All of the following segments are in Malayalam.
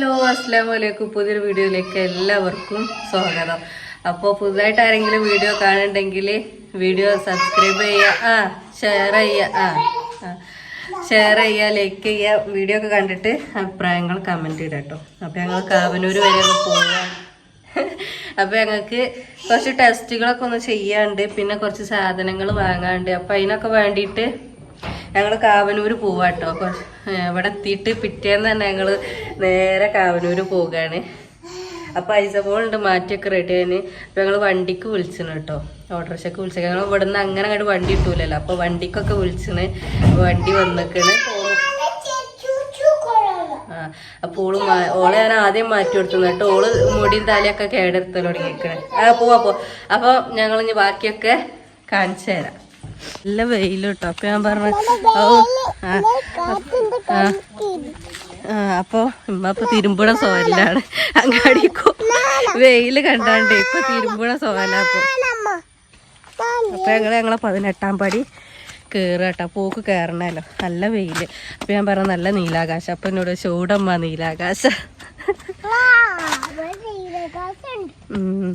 ഹലോ അസ്സാം വലൈക്കും പുതിയൊരു വീഡിയോയിലേക്ക് എല്ലാവർക്കും സ്വാഗതം. അപ്പോൾ പുതുതായിട്ട് ആരെങ്കിലും വീഡിയോ കാണണ്ടെങ്കിൽ വീഡിയോ സബ്സ്ക്രൈബ് ചെയ്യുക. ആ ഷെയർ ചെയ്യുക. ആ ഷെയർ ചെയ്യുക ലൈക്ക് ചെയ്യുക. വീഡിയോ ഒക്കെ കണ്ടിട്ട് അഭിപ്രായങ്ങൾ കമന്റ് ഇടുക കേട്ടോ. അപ്പോൾ ഞങ്ങൾ കാവനൂർ വരെ ഒന്ന് അപ്പോൾ ഞങ്ങൾക്ക് കുറച്ച് ടെസ്റ്റുകളൊക്കെ ഒന്ന് ചെയ്യാണ്ട് പിന്നെ കുറച്ച് സാധനങ്ങൾ വാങ്ങാണ്ട് അപ്പോൾ അതിനൊക്കെ വേണ്ടിയിട്ട് ഞങ്ങൾ കാവനൂർ പോവാട്ടോ അപ്പൊ ഇവിടെ എത്തിയിട്ട് പിറ്റേന്ന് തന്നെ ഞങ്ങൾ നേരെ കാവനൂർ പോവുകയാണ് അപ്പോൾ ഐസബോളുണ്ട് മാറ്റിയൊക്കെ റെഡി ആയിന്. അപ്പോൾ ഞങ്ങൾ വണ്ടിക്ക് വിളിച്ചിന് കേട്ടോ ഓട്ടോറിക്ഷക്ക് വിളിച്ചു ഞങ്ങൾ ഇവിടെ നിന്ന് അങ്ങനെ അങ്ങോട്ട് വണ്ടി കിട്ടൂലല്ലോ. അപ്പോൾ വണ്ടിക്കൊക്കെ വിളിച്ചിന് വണ്ടി വന്നിക്കണ്. ആ അപ്പോൾ ഓൾ ഓളെ ഞാൻ ആദ്യം മാറ്റി കൊടുത്തു കേട്ടോ ഓൾ മുടിയും തലയൊക്കെ കേടെടുത്തൽ തുടങ്ങിയിരിക്കണേ ആ പോവാ പോ. അപ്പോൾ ഞങ്ങൾ ഇനി ബാക്കിയൊക്കെ കാണിച്ചു തരാം. നല്ല വെയിലോട്ടോ. അപ്പൊ ഞാൻ പറഞ്ഞു ആ അപ്പൊ ഇമ്മ ഇപ്പൊ തിരുമ്പുഴ സോലാണ് അങ്ങാടിക്കോ വെയിൽ കണ്ടാണ്ട് ഇപ്പൊ തിരുമ്പുഴ സോല അപ്പൊ ഞങ്ങൾ ഞങ്ങളെ പതിനെട്ടാം പടി കയറുക കേട്ടോ പൂക്ക് കയറണല്ലോ നല്ല വെയിൽ. അപ്പൊ ഞാൻ പറഞ്ഞ നല്ല നീലാകാശം. അപ്പൊ എന്നോട് ചൂടമ്മ നീലാകാശം. ഉം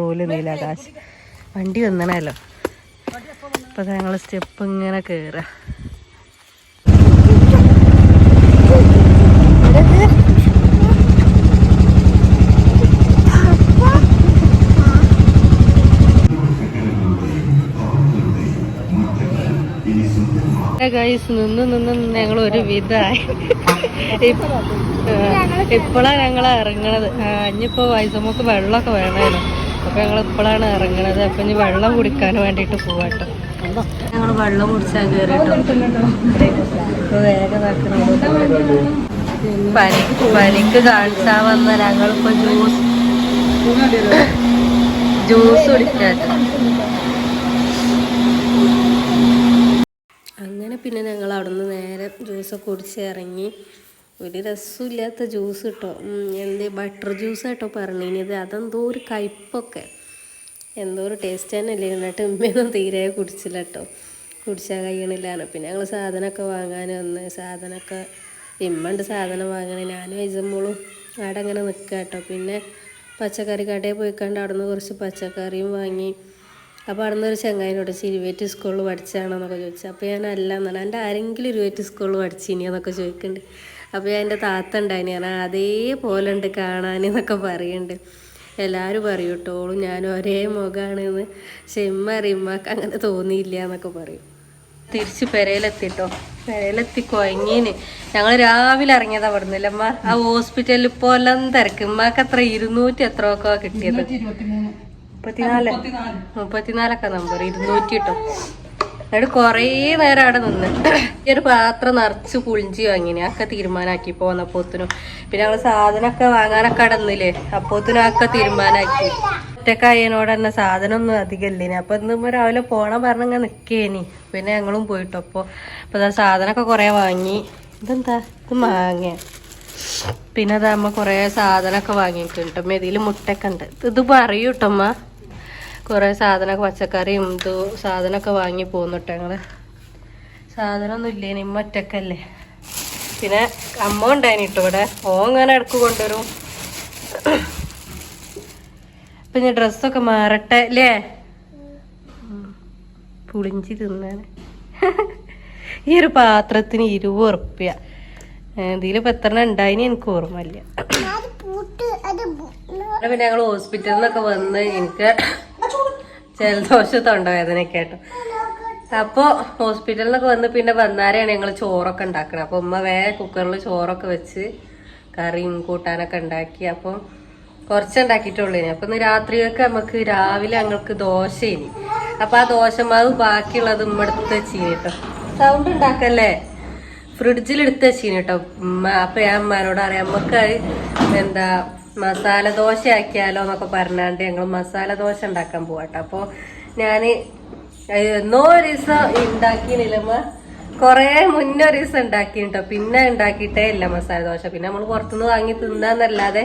റൂൽ നീലാകാശം. വണ്ടി വന്നണല്ലോ. അപ്പൊ ഞങ്ങൾ സ്റ്റെപ്പ് ഇങ്ങനെ കേറാ. ഗൈസ് നിന്ന് നിന്ന് ഞങ്ങൾ ഒരു വിധായി ഇപ്പോഴാണ് ഞങ്ങൾ ഇറങ്ങണത്. ഇനിയിപ്പോ വയസ്സമ്മക്ക് വെള്ളമൊക്കെ വേണമായിരുന്നു. അപ്പൊ ഞങ്ങൾ ഇപ്പോഴാണ് ഇറങ്ങണത്. അപ്പൊ ഇനി വെള്ളം കുടിക്കാൻ വേണ്ടിട്ട് പോവാട്ടോ. ഞങ്ങൾ വെള്ളം കുടിച്ചാൽ കയറിട്ടോ വേഗം പനി പനിക്ക് കാണിച്ചാ വന്ന ഞങ്ങളിപ്പോ ജ്യൂസ് ജ്യൂസ് കുടിക്കാട്ടോ. അങ്ങനെ പിന്നെ ഞങ്ങൾ അവിടുന്ന് നേരെ ജ്യൂസൊക്കെ കുടിച്ച് ഇറങ്ങി. ഒരു രസമില്ലാത്ത ജ്യൂസ് കിട്ടോ. എന്ത്? ബട്ടർ ജ്യൂസ് കേട്ടോ പറഞ്ഞിനിത് അതെന്തോ ഒരു കയ്പൊക്കെ. എന്തോ ഒരു ടേസ്റ്റ് തന്നെ അല്ലേ എന്നിട്ട് ഉമ്മയൊന്നും തീരെ കുടിച്ചില്ല കേട്ടോ കുടിച്ചാൽ കഴിയണില്ലാണ് പിന്നെ ഞങ്ങൾ സാധനമൊക്കെ വാങ്ങാൻ വന്ന് സാധനമൊക്കെ ഇമ്മണ്ട് സാധനം വാങ്ങണേ. ഞാനും ഐസമ്മോളും അവിടെ അങ്ങനെ നിൽക്കുക കേട്ടോ പിന്നെ പച്ചക്കറി കടയിൽ പോയിക്കാണ്ട് അവിടെ നിന്ന് കുറച്ച് പച്ചക്കറിയും വാങ്ങി. അപ്പോൾ അവിടെ നിന്ന് ഒരു ചങ്ങായിനോട് ഇരുവേറ്റ് സ്കൂളിൽ പഠിച്ചാണോ എന്നൊക്കെ ചോദിച്ചു. അപ്പോൾ ഞാൻ അല്ല എന്നാണ്. എന്റെ ആരെങ്കിലും ഇരുവേറ്റ് സ്കൂളിൽ പഠിച്ചിനിയെന്നൊക്കെ ചോദിക്കുന്നുണ്ട്. അപ്പോൾ ഞാൻ എന്റെ താത്ത ഉണ്ടായിന്. ഞാൻ അതേപോലെ ഉണ്ട് കാണാൻ എന്നൊക്കെ പറയുന്നുണ്ട് എല്ലാവരും പറയും ഞാൻ ഒരേ മുഖമാണെന്ന് പക്ഷെ ഇമ്മ അങ്ങനെ തോന്നിയില്ല എന്നൊക്കെ പറയും. തിരിച്ച് പെരയിലെത്തിട്ടോ പെരയിലെത്തി കൊയങ്ങീന്. ഞങ്ങൾ രാവിലെ ഇറങ്ങിയതാ അവിടുന്ന് അമ്മ ആ ഹോസ്പിറ്റലിൽ പോലും തിരക്ക്. ഉമ്മക്ക് അത്ര ഇരുന്നൂറ്റി എത്ര ഒക്കെ കിട്ടിയത് മുപ്പത്തിനാല്. മുപ്പത്തിനാലൊക്കെ നമ്പർ ഇരുന്നൂറ്റി കിട്ടും. എന്നിട്ട് കൊറേ നേരം അവിടെ നിന്ന്. ഈ ഒരു പാത്രം നിറച്ച് പുളിഞ്ചി വാങ്ങിനെ. ഒക്കെ തീരുമാനാക്കി പോന്നപ്പോത്തിനും പിന്നെ ഞങ്ങൾ സാധനമൊക്കെ വാങ്ങാനൊക്കെ അവിടെ നിന്നില്ലേ? അപ്പോത്തിനും ഒക്കെ തീരുമാനാക്കി. ഒറ്റക്കായനോട് തന്നെ സാധനം ഒന്നും അധികമില്ലേനി അപ്പൊ ഇന്ന് രാവിലെ പോണം പറഞ്ഞങ്ങ് നിക്കേനി. പിന്നെ ഞങ്ങളും പോയിട്ടോ. അപ്പൊ അപ്പൊ ദാ സാധനമൊക്കെ കൊറേ വാങ്ങി. ഇതെന്താ? ഇത് മാങ്ങ പിന്നെ അതാകുമ്പോ കൊറേ സാധനമൊക്കെ വാങ്ങിയിട്ടുണ്ട്. മെതിയിൽ മുട്ടൊക്കെ ഉണ്ട്. ഇത് പറയൂ കേട്ടമ്മ കുറേ സാധനമൊക്കെ പച്ചക്കറിയും ഇത് സാധനമൊക്കെ വാങ്ങി പോന്നിട്ട് ഞങ്ങൾ. സാധനമൊന്നും ഇല്ലേ ഇമ്മ ഒറ്റക്കല്ലേ. പിന്നെ അമ്മ ഉണ്ടായിന് കേട്ടോ ഇവിടെ. ഓ ഇങ്ങനെ ഇടയ്ക്ക് കൊണ്ടുവരും. പിന്നെ ഡ്രസ്സൊക്കെ മാറട്ടെ അല്ലേ പുളിഞ്ചി തിന്നാന്. ഈ ഒരു പാത്രത്തിന് ഇരുപത് ഉറുപ്പ്യ. ഇതിലിപ്പോ എത്ര ഉണ്ടായിന് എനിക്ക് ഓർമ്മയില്ല. പിന്നെ ഞങ്ങൾ ഹോസ്പിറ്റലിൽ നിന്നൊക്കെ വന്ന് എനിക്ക് ജലദോഷ തൊണ്ടവേദനയൊക്കെ ആട്ടോ അപ്പോൾ ഹോസ്പിറ്റലിൽ നിന്നൊക്കെ വന്ന് പിന്നെ വന്നാരെയാണ് ഞങ്ങൾ ചോറൊക്കെ ഉണ്ടാക്കണത് അപ്പോൾ ഉമ്മ വേറെ കുക്കറിൽ ചോറൊക്കെ വെച്ച് കറിയും കൂട്ടാനൊക്കെ ഉണ്ടാക്കി. അപ്പം കുറച്ചുണ്ടാക്കിയിട്ടുള്ളൂ അപ്പം ഇന്ന് രാത്രിയൊക്കെ നമുക്ക് രാവിലെ ഞങ്ങൾക്ക് ദോശ ഇനി അപ്പം ആ ദോശമാവ് ബാക്കിയുള്ളത് ഉമ്മ എടുത്ത് വെച്ചീനി സൗണ്ട് ഉണ്ടാക്കല്ലേ? ഫ്രിഡ്ജിൽ എടുത്ത് വെച്ചീനി കേട്ടോ ഉമ്മ. അപ്പം ഞാൻ ഉമ്മാനോട് അറിയാം നമുക്ക് എന്താ മസാല ദോശ ആക്കിയാലോ എന്നൊക്കെ പറഞ്ഞാണ്ട് ഞങ്ങൾ മസാല ദോശ ഉണ്ടാക്കാൻ പോവാട്ടോ. അപ്പോൾ ഞാൻ എന്നോ ഒരു ദിവസം ഉണ്ടാക്കിയില്ലമ്മ കൊറേ മുന്നേ ഒരു ദിവസം ഉണ്ടാക്കിട്ടോ പിന്നെ ഉണ്ടാക്കിയിട്ടേ ഇല്ല മസാല ദോശ. പിന്നെ നമ്മൾ പുറത്തുനിന്ന് വാങ്ങി തിന്നാന്നല്ലാതെ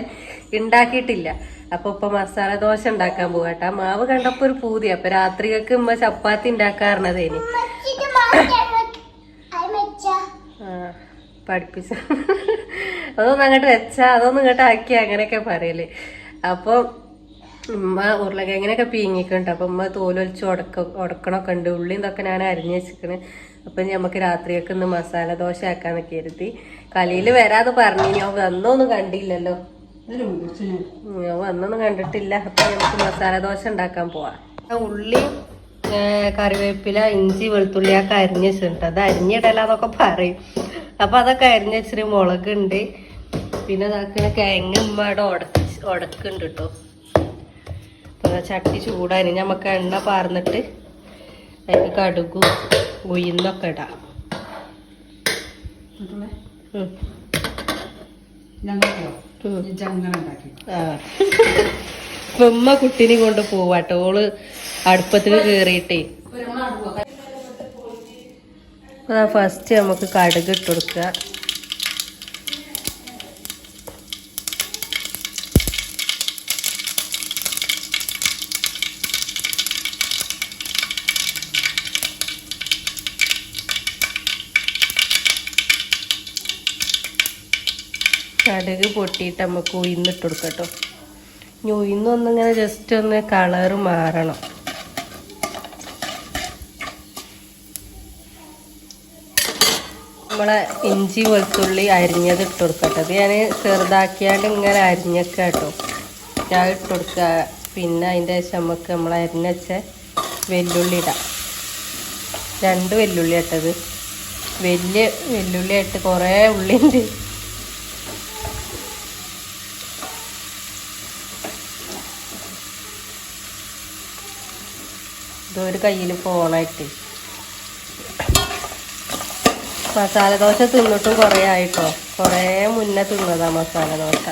ഉണ്ടാക്കിയിട്ടില്ല അപ്പൊ ഇപ്പൊ മസാല ദോശ ഉണ്ടാക്കാൻ പോകട്ടെ മാവ് കണ്ടപ്പോ ഒരു പൂതി അപ്പൊ രാത്രികൾക്ക് ഉമ്മ ചപ്പാത്തി ഉണ്ടാക്കാറുന്നതേനി ആ പഠിപ്പിച്ച. അതൊന്നും അങ്ങോട്ട് വെച്ചാ അതൊന്നും ഇങ്ങോട്ട് ആക്കി അങ്ങനെയൊക്കെ പറയൽ. അപ്പൊ ഉമ്മ ഉരുളക്കിഴങ്ങിനൊക്കെ പീങ്ങിക്കുണ്ട് അപ്പൊ ഉമ്മ തോലൊലിച്ച് ഉടക്ക ഉടക്കണൊക്കെ ഉണ്ട്. ഉള്ളി ഇതൊക്കെ ഞാൻ അരിഞ്ഞ് വെച്ചിക്കണ് അപ്പൊ നമുക്ക് രാത്രിയൊക്കെ ഒന്ന് മസാല ദോശ ആക്കാന്ന് കരുതി. കളിയിൽ വരാതെ പറഞ്ഞു ഞാൻ വന്നൊന്നും കണ്ടില്ലല്ലോ. ഞാൻ വന്നൊന്നും കണ്ടിട്ടില്ല. അപ്പൊ നമുക്ക് മസാല ദോശ ഉണ്ടാക്കാൻ പോവാ. ഉള്ളി കറിവേപ്പില ഇഞ്ചി വെളുത്തുള്ളി ഒക്കെ അരിഞ്ഞ് വെച്ചിട്ടുണ്ട്. അത് അരിഞ്ഞിടലാന്നൊക്കെ പറയും. അപ്പൊ അതൊക്കെ അരിഞ്ഞ് വെച്ചിട്ട് മുളകുണ്ട്. പിന്നെ ഇതാക്കണ കിഴങ്ങ് ഉമ്മയുടെ ഉടക്ക് ഉടക്കുണ്ട് കേട്ടോ അപ്പൊ ചട്ടി ചൂടായി. നമുക്ക് എണ്ണ പാർന്നിട്ട് അതിന് കടുകും ഉയിന്നൊക്കെ ഇടാം. ഇപ്പൊ ഉമ്മ കുട്ടീനെ കൊണ്ട് പോവാട്ടോ ഓൾ അടുപ്പത്തിൽ കേറിയിട്ടേ. ഫസ്റ്റ് നമുക്ക് കടുക് ഇട്ട് കൊടുക്കുക. കടുക് പൊട്ടിയിട്ട് നമുക്ക് ഉയിന്നിട്ട് കൊടുക്കട്ടോ ഇനി ഉയിന്നൊന്നിങ്ങനെ ജസ്റ്റ് ഒന്ന് കളറ് മാറണം. നമ്മളെ ഇഞ്ചി വെളുത്തുള്ളി അരിഞ്ഞത് ഇട്ട് കൊടുക്കട്ടെ അത് ഞാൻ ചെറുതാക്കിയാണ്ട് ഇങ്ങനെ അരിഞ്ഞൊക്കെ കേട്ടോ ഞാൻ ഇട്ട് കൊടുക്കുക പിന്നെ അതിന്റെ ശേഷം നമുക്ക് നമ്മൾ അരിഞ്ഞച്ച വെല്ലുള്ളി ഇടാം. രണ്ട് വെല്ലുള്ളി ഇട്ടത് വലിയ വെല്ലുള്ളി ആയിട്ട് കുറേ ഉള്ളിയുണ്ട് ഇതൊരു കയ്യിൽ ഫോണായിട്ട് മസാല ദോശ തിന്നിട്ടും കുറേ ആയിട്ടോ? കുറേ മുന്നേ തിന്നതാ മസാല ദോശ.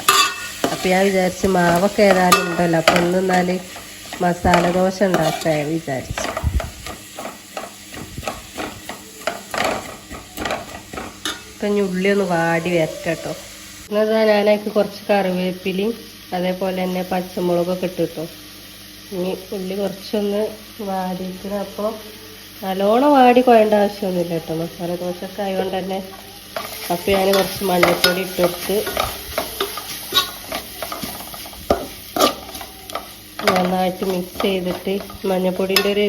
അപ്പം ഞാൻ വിചാരിച്ച് മാവൊക്കെ ഏതായാലും ഉണ്ടല്ലോ. അപ്പം ഒന്ന് എന്നാൽ മസാല ദോശ ഉണ്ടാക്കാൻ വിചാരിച്ചു. ഇപ്പം ഉള്ളി ഒന്ന് വാടി വരട്ടെ കേട്ടോ ഞാനേക്ക് കുറച്ച് കറിവേപ്പിലയും അതേപോലെ തന്നെ പച്ചമുളകൊക്കെ ഇട്ട് കേട്ടോ ഇനി ഉള്ളി കുറച്ചൊന്ന് വാടിയിരിക്കണം അപ്പോൾ നല്ലോണം വാടി കുഴേണ്ട ആവശ്യമൊന്നുമില്ല കേട്ടോ. മസാല ദോശയൊക്കെ ആയതുകൊണ്ട് തന്നെ അപ്പോൾ ഞാൻ കുറച്ച് മഞ്ഞൾപ്പൊടി ഇട്ടെടുത്ത് നന്നായിട്ട് മിക്സ് ചെയ്തിട്ട് മഞ്ഞൾപ്പൊടിന്റെ ഒരു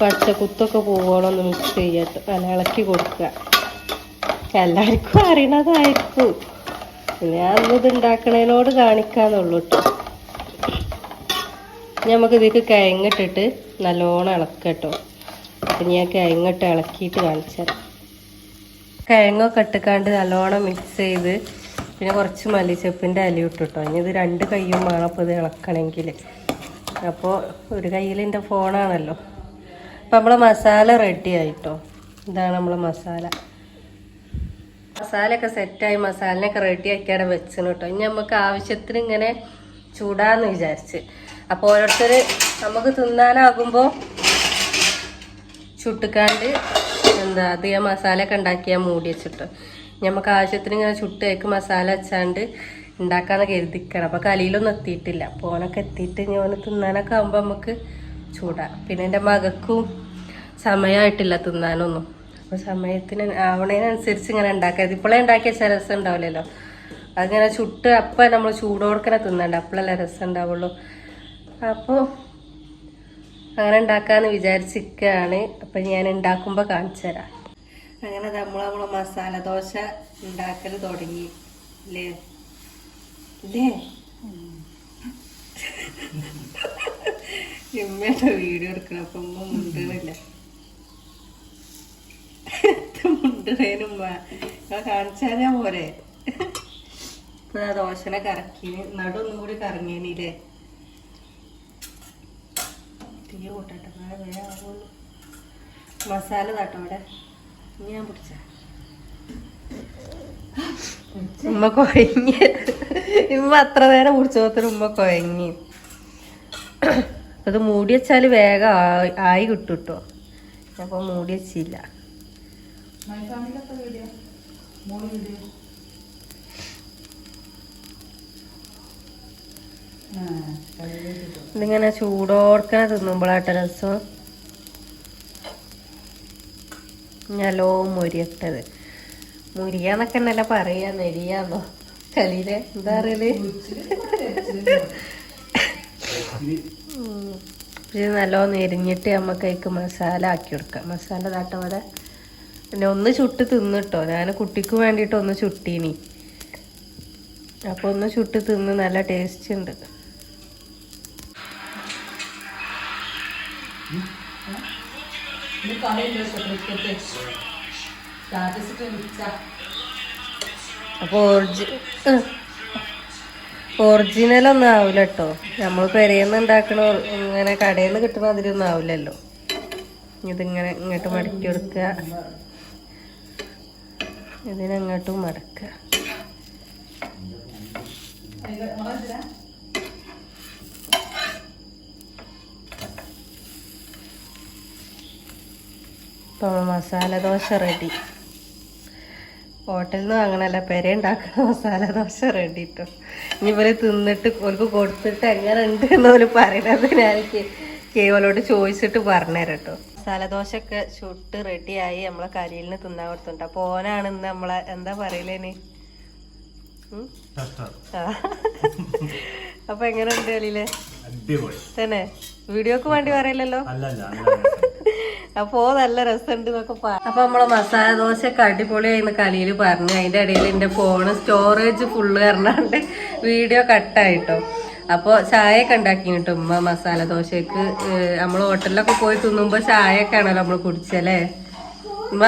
പച്ചക്കുത്തൊക്കെ പോവോളം ഒന്ന് മിക്സ് ചെയ്യട്ടോ അല്ല ഇളക്കി കൊടുക്കുക. എല്ലാവർക്കും അറിയണതായിരിക്കും. ഞാൻ ഇത് ഉണ്ടാക്കണതിനോട് കാണിക്കാന്നുള്ളൂ കേട്ടോ. നമുക്ക് ഇതിലേക്ക് കിഴങ്ങിട്ടിട്ട് നല്ലോണം ഇളക്കുക കേട്ടോ. അപ്പം ഞാൻ കിഴങ്ങിട്ട് ഇളക്കിയിട്ട് കാണിച്ചുതരാം കിഴങ്ങൊക്കെ ഇട്ടിക്കാണ്ട് നല്ലോണം മിക്സ് ചെയ്ത് പിന്നെ കുറച്ച് മല്ലിച്ചപ്പിന്റെ അലി ഇട്ടിട്ടോ ഇനി ഇത് രണ്ട് കൈയും വേണം അപ്പോൾ ഇത് ഇളക്കണമെങ്കിൽ അപ്പോൾ ഒരു കയ്യിൽ എന്റെ ഫോണാണല്ലോ അപ്പോൾ നമ്മളെ മസാല റെഡി ആയിട്ടോ. ഇതാണ് നമ്മളെ മസാല. മസാലയൊക്കെ സെറ്റായി മസാലയൊക്കെ റെഡി ആക്കിയാണ് വെച്ചത് കേട്ടോ. ഇനി നമുക്ക് ആവശ്യത്തിന് ഇങ്ങനെ ചൂടാന്ന് വിചാരിച്ച്. അപ്പോൾ ഓരോരുത്തർ നമുക്ക് തിന്നാനാകുമ്പോൾ ചുട്ടുക്കാണ്ട് എന്താ അധികം മസാലയൊക്കെ ഉണ്ടാക്കിയാൽ മൂടി വെച്ചിട്ട്. നമുക്ക് ആവശ്യത്തിന് ഇങ്ങനെ ചുട്ടേക്ക് മസാല വെച്ചാണ്ട് ഉണ്ടാക്കാന്ന് കരുതിക്കണം. അപ്പോൾ കലിയിലൊന്നും എത്തിയിട്ടില്ല. അപ്പോൾ ഓനൊക്കെ എത്തിയിട്ട് ഓന് തിന്നാനൊക്കെ ആകുമ്പോൾ നമുക്ക് ചൂടാം. പിന്നെ എന്റെ മകൾക്കും സമയമായിട്ടില്ല തിന്നാനൊന്നും. അപ്പോൾ സമയത്തിന് ആവണതിനനുസരിച്ച് ഇങ്ങനെ ഉണ്ടാക്കരുത്. ഇപ്പോഴേ ഉണ്ടാക്കിയ വെച്ചാൽ രസം ഉണ്ടാവില്ലല്ലോ. അങ്ങനെ ചുട്ട് അപ്പം നമ്മൾ ചൂടോടുക്കനെ തിന്നണ്ട. അപ്പോഴല്ലേ രസം ഉണ്ടാവുള്ളൂ. അപ്പോൾ അങ്ങനെ ഉണ്ടാക്കാന്ന് വിചാരിച്ചിരിക്കുകയാണ് അപ്പം ഞാൻ ഉണ്ടാക്കുമ്പോൾ കാണിച്ചു തരാം അങ്ങനെ നമ്മൾ നമ്മളെ മസാല ദോശ ഉണ്ടാക്കൽ തുടങ്ങി. അല്ലേ അല്ലേ വീഡിയോ എടുക്കണം. അപ്പം ഉമ്മ മുണ്ടണില്ല. ഞാൻ കാണിച്ചാൽ പോരെ. ഇപ്പൊ ദോശനെ കറക്കി നടൊന്നും കൂടി കറങ്ങിനില്ലേ? തീ കൂട്ടട്ടെ മഴ വേഗമാവുള്ളൂ മസാല താട്ടോ അവിടെ. ഞാൻ പിടിച്ച. ഉമ്മ കുഴങ്ങി ഉമ്മ അത്ര നേരം പിടിച്ചോത്തിന് ഉമ്മ കുഴങ്ങി അത് മൂടി വെച്ചാൽ വേഗം ആയി കിട്ടും കേട്ടോ അപ്പോൾ മൂടി വെച്ചില്ല. വീഡിയോ മോൾ വീഡിയോ ആ കറിവേപ്പില ഇതിങ്ങനെ ചൂടോർക്കനെ തിന്നുമ്പോഴാട്ട രസം. ഞലോ മുരിയട്ടത്. മുരിയാന്നൊക്കെ എന്നല്ല പറയാ നെരിയാന്നോ. കളിയിലെ എന്താ പറയൽ? ഇത് നല്ലോണം എരിഞ്ഞിട്ട് നമുക്ക് അതിക്ക് മസാല ആക്കി കൊടുക്കാം. മസാല താട്ടവിടെ പിന്നെ ഒന്ന് ചുട്ട് തിന്നിട്ടോ. ഞാൻ കുട്ടിക്ക് വേണ്ടിയിട്ട് ഒന്ന് ചുട്ടീനി. അപ്പോൾ ഒന്ന് ചുട്ട് തിന്ന് നല്ല ടേസ്റ്റ് ഉണ്ട്. ഇത് കളിയില്ല സെപ്പറേറ്റ് സ്റ്റാറ്റസ് വിളിച്ചാ. അപ്പോൾ ഒറിജി ഒറിജിനൽ ഒന്നും ആവില്ല കേട്ടോ നമ്മൾ പെരയെന്ന് ഉണ്ടാക്കണ ഇങ്ങനെ കടയിൽ നിന്ന് കിട്ടുന്ന അതിലൊന്നും ആവില്ലല്ലോ ഇതിങ്ങനെ ഇങ്ങോട്ട് മടക്കി കൊടുക്കുക ഇതിനങ്ങോട്ടും മടക്കുക ഇപ്പോൾ മസാല ദോശ റെഡി. ഹോട്ടലിൽ നിന്ന് വാങ്ങണല്ല പെര ഉണ്ടാക്കുന്ന മസാല ദോശ റെഡി കേട്ടോ ഇനി ഇവരെ തിന്നിട്ട് ഓർക്ക് കൊടുത്തിട്ട് എങ്ങനെ ഉണ്ട് എന്ന് പോലും പറയണത് ഞാൻ കേവലോട് ചോദിച്ചിട്ട് പറഞ്ഞുതരാം കേട്ടോ മസാല ദോശ ഒക്കെ ചുട്ട് റെഡിയായി നമ്മളെ കരിയിലിന് തിന്നാൻ കൊടുത്തിട്ടുണ്ട്. അപ്പോൾ ഓനാണ് ഇന്ന് നമ്മളെ എന്താ പറയലേന്. അപ്പൊ എങ്ങനെ ഉണ്ട് അല്ലേ തന്നെ. വീഡിയോക്ക് വേണ്ടി പറയില്ലല്ലോ? അപ്പോ നല്ല രസമുണ്ട് എന്നൊക്കെ അപ്പൊ നമ്മളെ മസാല ദോശ ഒക്കെ അടിപൊളിയായിന്ന് കളിയിൽ പറഞ്ഞു. അതിന്റെ ഇടയിൽ എന്റെ ഫോണ് സ്റ്റോറേജ് ഫുള്ള് കാരണാണ്ട് വീഡിയോ കട്ടായിട്ടോ അപ്പൊ ചായ ഒക്കെ ഉണ്ടാക്കി കേട്ടോ ഉമ്മ മസാല ദോശക്ക് നമ്മൾ ഹോട്ടലിലൊക്കെ പോയി തിന്നുമ്പോ ചായ ഒക്കെ ആണല്ലോ നമ്മൾ കുടിച്ചല്ലേ? ഉമ്മ.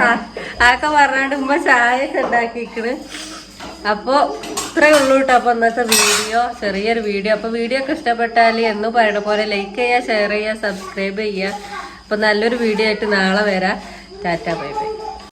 ആ, ആക്കെ പറഞ്ഞാണ്ട് ഉമ്മ ചായ ഒക്കെ ഉണ്ടാക്കിക്കണ്. അപ്പൊ ഇത്രയേ ഉള്ളൂ കേട്ടോ അപ്പോൾ ഇന്നത്തെ വീഡിയോ ചെറിയൊരു വീഡിയോ. അപ്പോൾ വീഡിയോ ഒക്കെ ഇഷ്ടപ്പെട്ടാൽ എന്ന് പറയണ പോലെ ലൈക്ക് ചെയ്യുക ഷെയർ ചെയ്യുക സബ്സ്ക്രൈബ് ചെയ്യുക. അപ്പോൾ നല്ലൊരു വീഡിയോ ആയിട്ട് നാളെ വരാം. Tata bye bye.